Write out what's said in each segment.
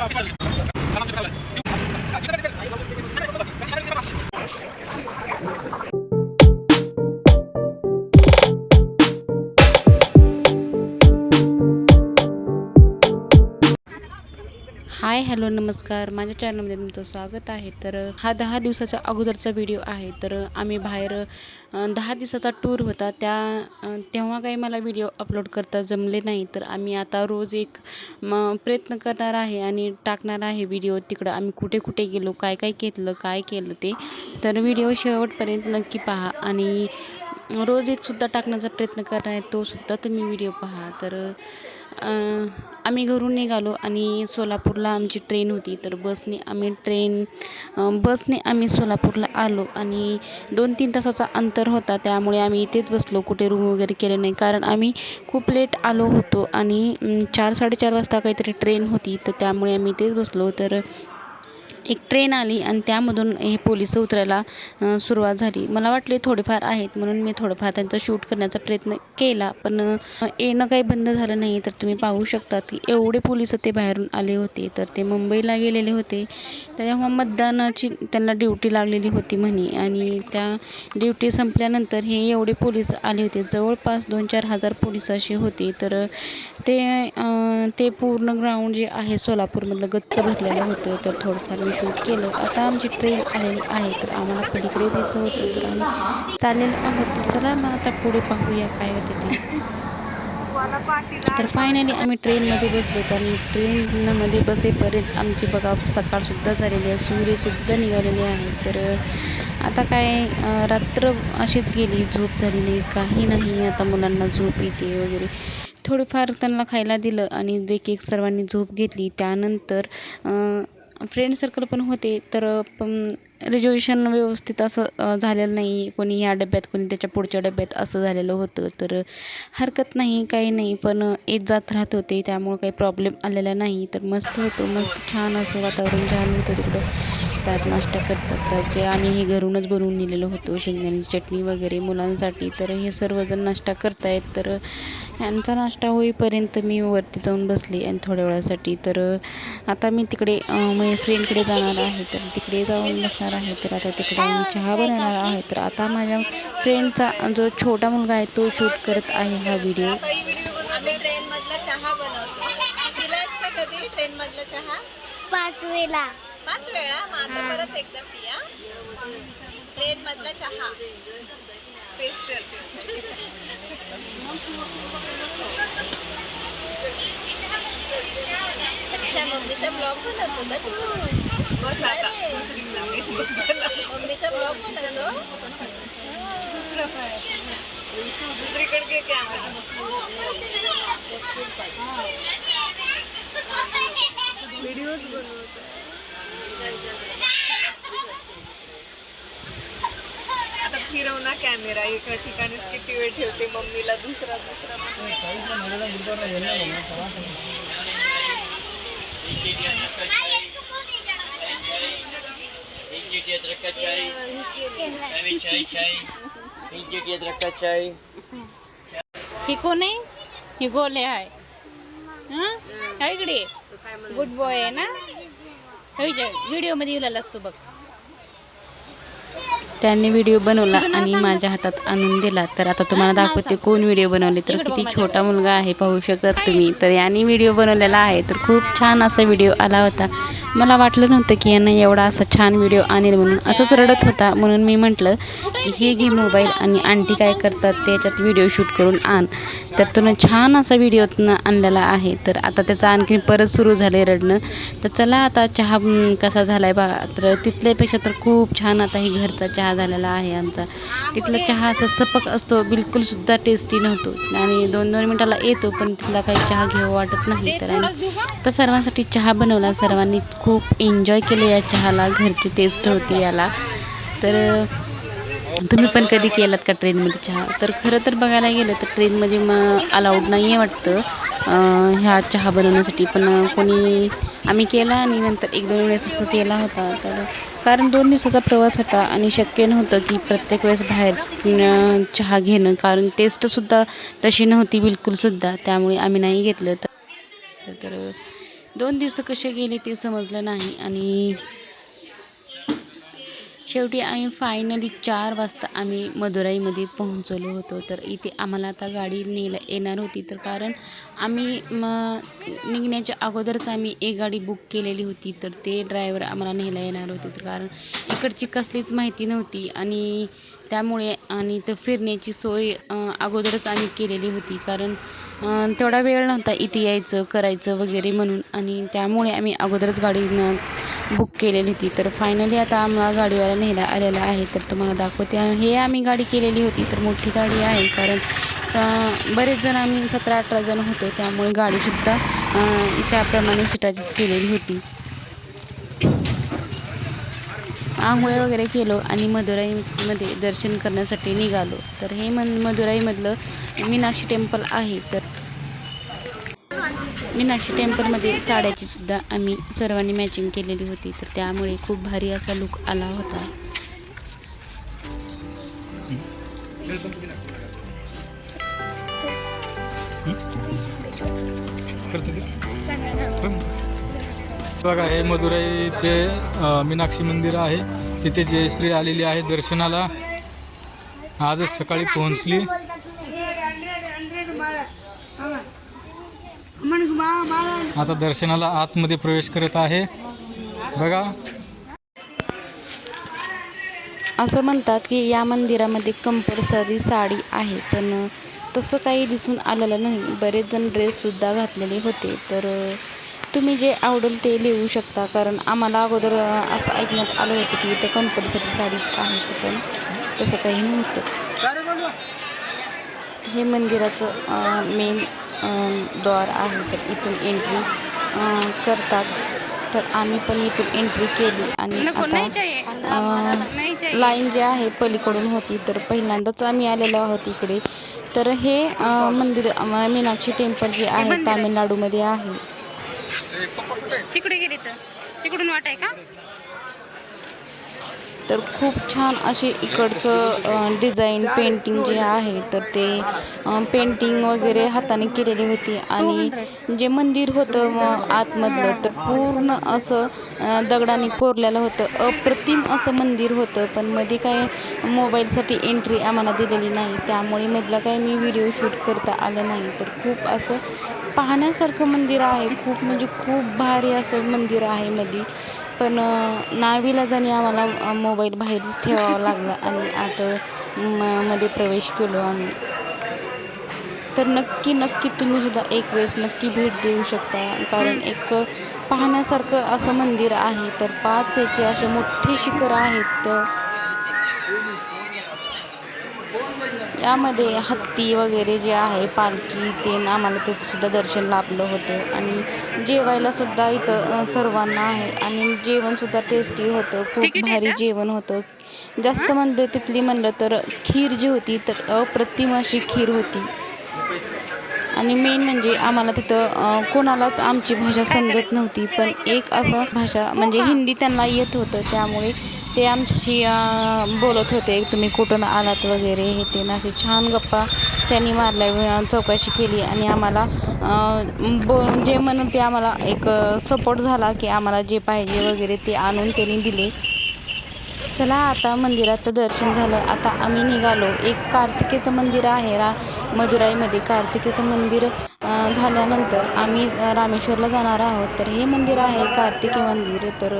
ಪಡ್ಕೊಳ್ಳಿ ಸಲಾಮ್ ಜೊತೆ hi hello नमस्कार. माझ्या चॅनलमध्ये तुमचं स्वागत आहे. तर हा दहा दिवसाचा अगोदरचा व्हिडिओ आहे. तर आम्ही बाहेर दहा दिवसाचा टूर होता. त्या तेव्हा काही मला व्हिडिओ अपलोड करता जमले नाही. तर आम्ही आता रोज एक म प्रयत्न करणार आहे आणि टाकणार आहे व्हिडिओ. तिकडं आम्ही कुठे कुठे गेलो काय काय घेतलं काय केलं ते. तर व्हिडिओ शेवटपर्यंत नक्की पहा. आणि रोज एकसुद्धा टाकण्याचा प्रयत्न करणार आहे तोसुद्धा तुम्ही व्हिडिओ पहा. तर आम्ही घरून निघालो आणि सोलापूरला आमची ट्रेन होती. तर बसने आम्ही ट्रेन बसने आम्ही सोलापूरला आलो आणि दोन तीन तासाचा अंतर होता. त्यामुळे आम्ही इथेच बसलो. कुठे रूम वगैरे केले नाही. कारण आम्ही खूप लेट आलो होतो आणि चार साडेचार वाजता काहीतरी ट्रेन होती. तर त्यामुळे आम्ही इथेच बसलो. तर एक ट्रेन आली आणि त्यामधून हे पोलीस उतरायला सुरुवात झाली. मला वाटले थोडेफार आहेत म्हणून मी थोडंफार त्यांचा शूट करण्याचा प्रयत्न केला. पण येणं काही बंद झालं नाही तर तुम्ही पाहू शकता की एवढे पोलीस ते बाहेरून आले होते. तर ते मुंबईला गेलेले होते. तेव्हा मतदानाची त्यांना ड्युटी लागलेली होती म्हणे. आणि त्या ड्युटी संपल्यानंतर हे एवढे पोलीस आले होते. जवळपास दोन चार हजार पोलीस असे होते. तर ते ते पूर्ण ग्राउंड जे आहे सोलापूरमधलं गच्च भरलेलं होतं. तर थोडंफार मी शूट केलं. आता आमची ट्रेन आलेली आहे. तर आम्हाला पलीकडे जायचं होतं. तर आम्ही चाललेलो आहोत. तर चला मग आता पुढे पाहूया काय होते ते. तर फायनली आम्ही ट्रेनमध्ये बसलो. होतो आणि ट्रेनमध्ये बसेपर्यंत आमची बघा सकाळसुद्धा झालेली आहे. सूर्यसुद्धा निघालेली आहे. तर आता काय रात्र अशीच गेली. झोप झाली नाही. काही नाही. आता मुलांना झोप येते वगैरे. थोडीफार त्यांना खायला दिलं आणि एक एक सर्वांनी झोप घेतली. त्यानंतर फ्रेंड सर्कल पण होते तर पण रिजर्वेशन व्यवस्थित असं झालेलं नाही. कोणी ह्या डब्यात कोणी त्याच्या पुढच्या डब्यात असं झालेलं होतं. तर हरकत नाही काही नाही. पण येत जात राहत होते. त्यामुळं काही प्रॉब्लेम आलेला नाही. तर मस्त होतो. मस्त छान असं वातावरण छान होतं तिकडं. त्यात नाश्ता करतात. तर जे आम्ही हे घरूनच बनवून नेलेलो होतो शेंगदाण्याची चटणी वगैरे मुलांसाठी. तर हे सर्वजण नाश्ता करतायत. तर यांचा नाश्ता होईपर्यंत मी वरती जाऊन बसले आणि थोड्या वेळासाठी. तर आता मी तिकडे माझ्या फ्रेंडकडे जाणार आहे. तर तिकडे जाऊन बसणार आहे. तर आता तिकडे मी चहा बनवणार आहे. तर आता माझ्या फ्रेंडचा जो छोटा मुलगा आहे तो शूट करत आहे हा व्हिडिओ आम्ही ट्रेन मधला चहा बनवतो. का कधी ट्रेन मधला चहा? पाच वेळा पाच वेळा मग आता परत एकदा पिया. ट्रेन मधला चहा. अच्छा मम्मीचा ब्लॉग बनवतो का तू? मम्मीचा ब्लॉग बनवतो? दुसरीकडे आता फिरव ना कॅमेरा एका ठिकाणीच किती वेळ ठेवते मम्मीला दुसरा दुसरा. इंचिट अदरक चाय चाय चाय अदरक चाय ही कोण आहे. ही? गोले आहे इकडे. गुड बॉय आहे ना? व्हिडिओमध्ये येऊन असतो बघ. त्यांनी व्हिडिओ बनवला आणि माझ्या हातात आणून दिला. तर आता तुम्हाला दाखवते कोण व्हिडिओ बनवले. तर किती छोटा मुलगा आहे पाहू शकतात तुम्ही. तर यांनी व्हिडिओ बनवलेला आहे. तर खूप छान असा व्हिडिओ आला होता. मला वाटलं नव्हतं की यांना एवढा असा छान व्हिडिओ आणेल म्हणून. असंच रडत होता म्हणून मी म्हटलं की हे घे मोबाईल आणि आंटी काय करतात त्याच्यात व्हिडिओ शूट करून आण. तर तुनं छान असा व्हिडिओ आणलेला आहे. तर आता त्याचं आणखी परत सुरू झालं आहे रडणं. तर चला आता चहा कसा झाला आहे बघा. तर तिथल्यापेक्षा तर खूप छान आता ही घरचा चहा चहा झालेला आहे आमचा. तिथला चहा असा सपक असतो बिलकुलसुद्धा टेस्टी नव्हतो. आणि दोन दोन मिनटाला येतो पण तिथला काही चहा घेऊ वाटत नाही. तर आणि तर सर्वांसाठी चहा बनवला. सर्वांनी खूप एन्जॉय केलं या चहाला. घरची टेस्ट होती याला. तर तुम्ही पण कधी केलात का ट्रेनमध्ये चहा? तर खरं तर बघायला गेलं तर ट्रेनमध्ये मग अलाउड नाही आहे वाटतं ह्या चहा बनवण्यासाठी. पण कोणी आम्ही केला आणि नंतर एक दोन वेळेस असं केला होता. तर कारण दोन दिवसाचा प्रवास होता आणि शक्य नव्हतं की प्रत्येक वेळेस बाहेर चहा घेणं. कारण टेस्टसुद्धा तशी नव्हती बिलकुलसुद्धा त्यामुळे आम्ही नाही घेतलं. तर तर दोन दिवस कसे गेले ते समजलं नाही. आणि शेवटी आम्ही फायनली चार वाजता आम्ही मदुराईमध्ये पोहोचलो होतो. तर इथे आम्हाला आता गाडी नेला येणार होती. तर कारण आम्ही म निघण्याच्या अगोदरच आम्ही एक गाडी बुक केलेली होती. तर ते ड्रायव्हर आम्हाला नेला येणार होते. तर कारण इकडची कसलीच माहिती नव्हती. आणि त्यामुळे आणि तर फिरण्याची सोय अगोदरच आम्ही केलेली होती. कारण तेवढा वेळ नव्हता इथे यायचं करायचं वगैरे म्हणून. आणि त्यामुळे आम्ही अगोदरच गाडी बुक केलेली होती. तर फायनली आता आम्हाला गाडीवाला न्यायला आलेला आहे. तर तुम्हाला दाखवते. हे आम्ही गाडी केलेली होती. तर मोठी गाडी आहे. कारण बरेच जण आम्ही सतरा अठरा जण होतो. त्यामुळे गाडीसुद्धा त्याप्रमाणे सीटाचीच केलेली होती. आंघोळे वगैरे केलो आणि मदुराईमध्ये दर्शन करण्यासाठी निघालो. तर हे मन मदुराईमधलं मीनाक्षी टेम्पल आहे. तर मीनाक्षी टेम्पलमध्ये साड्याची सुद्धा आम्ही सर्वांनी मॅचिंग केलेली होती. तर त्यामुळे खूप भारी असा लुक आला होता. बघा हे मदुराईचे मीनाक्षी मंदिर आहे. तिथे जयश्री आलेली आहे दर्शनाला. आजच सकाळी पोहोचली. आता दर्शनाला आतमध्ये प्रवेश करत आहे. बघा. असं म्हणतात की या मंदिरामध्ये कंपल्सरी साडी आहे पण तसं काही दिसून आलेलं नाही. बरेच जण ड्रेससुद्धा घातलेले होते. तर तुम्ही जे आवडेल ते लिहू शकता. कारण आम्हाला अगोदर असं ऐकण्यात आलं होतं की इथं कंपल्सरी साडीच आहे पण तसं काही नव्हतं. हे मंदिराचं मेन द्वार आहे तर इथून एंट्री करतात. तर आम्ही पण इथून एंट्री केली आणि आता लाईन जी आहे पलीकडून होती तर पहिल्यांदाच आम्ही आलेलो आहोत इकडे. तर हे मंदिर मीनाक्षी टेम्पल जे आहे. तामिळनाडूमध्ये आहे. तिकडे गेली तर. तिकडून वाट आहे का? तर खूप छान असे इकडचं डिझाईन पेंटिंग जे आहे तर ते पेंटिंग वगैरे हाताने केलेली होती. आणि जे मंदिर होतं आतमधलं तर पूर्ण असं दगडाने कोरलेलं होतं. अप्रतिम असं मंदिर होतं पण मध्ये काय मोबाईलसाठी एंट्री आम्हाला दिलेली नाही. त्यामुळे मधला काय मी व्हिडिओ शूट करता आलं नाही. तर खूप असं पाहण्यासारखं मंदिर आहे. खूप म्हणजे खूप भारी असं मंदिर आहे मध्ये पण अ, नाविलाजाने आम्हाला मोबाईल बाहेरच ठेवावा लागला आणि आता म- मध्ये प्रवेश केलो आम्ही. तर नक्की नक्की तुम्ही सुद्धा एक वेळेस नक्की भेट देऊ शकता. कारण एक पाहण्यासारखं असं मंदिर आहे तर पाच याचे असे मोठे शिखर आहेत तर यामध्ये हत्ती वगैरे जे आहे पालखी ते आम्हाला ते सुद्धा दर्शन लाभलं होतं. आणि जेवायला सुद्धा इथं सर्वांना आहे. आणि जेवणसुद्धा टेस्टी होतं. खूप भारी जेवण होतं. जास्त म्हणलं तिथली म्हणलं तर खीर जी होती तर अप्रतिम अशी खीर होती. आणि मेन म्हणजे आम्हाला तिथं कोणालाच आमची भाषा समजत नव्हती. पण एक असं भाषा म्हणजे हिंदी त्यांना येत होतं. त्यामुळे ते आमच्याशी बोलत होते तुम्ही कुठून आलात वगैरे? हे ते असे छान गप्पा त्यांनी मारल्या चौकशी केली आणि आम्हाला बो जे म्हणून ते आम्हाला एक सपोर्ट झाला की आम्हाला जे पाहिजे वगैरे ते आणून त्यांनी दिले. चला आता मंदिरात दर्शन झालं. आता आम्ही निघालो. एक कार्तिकेचं मंदिर आहे रा मदुराईमध्ये. कार्तिकेचं मंदिर झाल्यानंतर आम्ही रामेश्वरला जाणार आहोत. तर हे मंदिर आहे कार्तिकी मंदिर. तर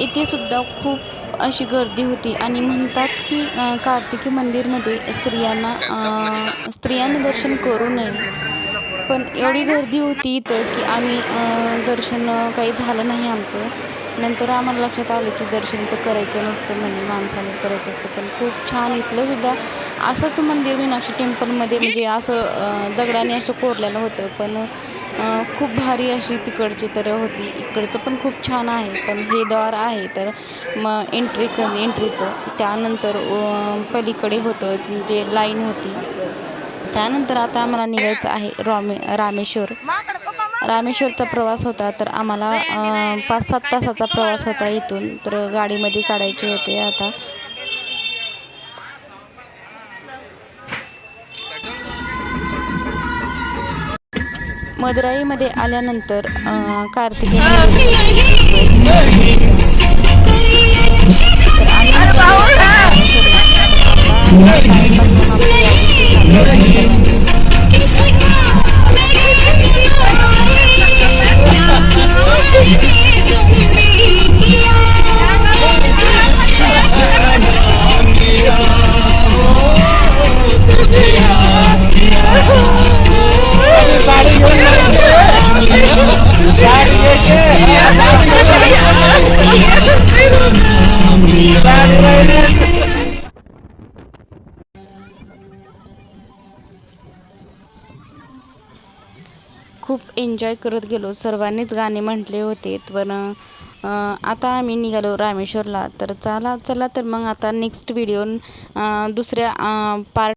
इथे सुद्धा खूप अशी गर्दी होती. आणि म्हणतात की कार्तिकी मंदिरमध्ये स्त्रियांना स्त्रियांनी दर्शन करू नये. पण एवढी गर्दी होती इथं की आम्ही दर्शन काही झालं नाही आमचं. नंतर आम्हाला लक्षात आलं की दर्शन तर करायचं नसतं म्हणजे माणसाने करायचं असतं. पण खूप छान इथलं सुद्धा असंच मंदिर मीनाक्षी टेम्पलमध्ये म्हणजे असं दगडाने असं कोरलेलं होतं. पण खूप भारी अशी तिकडची तर होती. इकडचं पण खूप छान आहे. पण हे द्वार आहे तर मग एंट्री क एंट्रीचं त्यानंतर पलीकडे होतं जे लाईन होती. त्यानंतर आता आम्हाला निघायचं आहे रामे रामेश्वर. रामेश्वरचा प्रवास होता तर आम्हाला पाच सात तासाचा प्रवास होता इथून. तर गाडीमध्ये काढायचे होते आता. मदुराईमध्ये आल्यानंतर कार्तिक खूप एन्जॉय करत गेलो. सर्वांनीच गाणे म्हटले होते पण आता आम्ही निघालो रामेश्वरला. तर चला चला तर मग आता नेक्स्ट व्हिडिओ दुसऱ्या पार्ट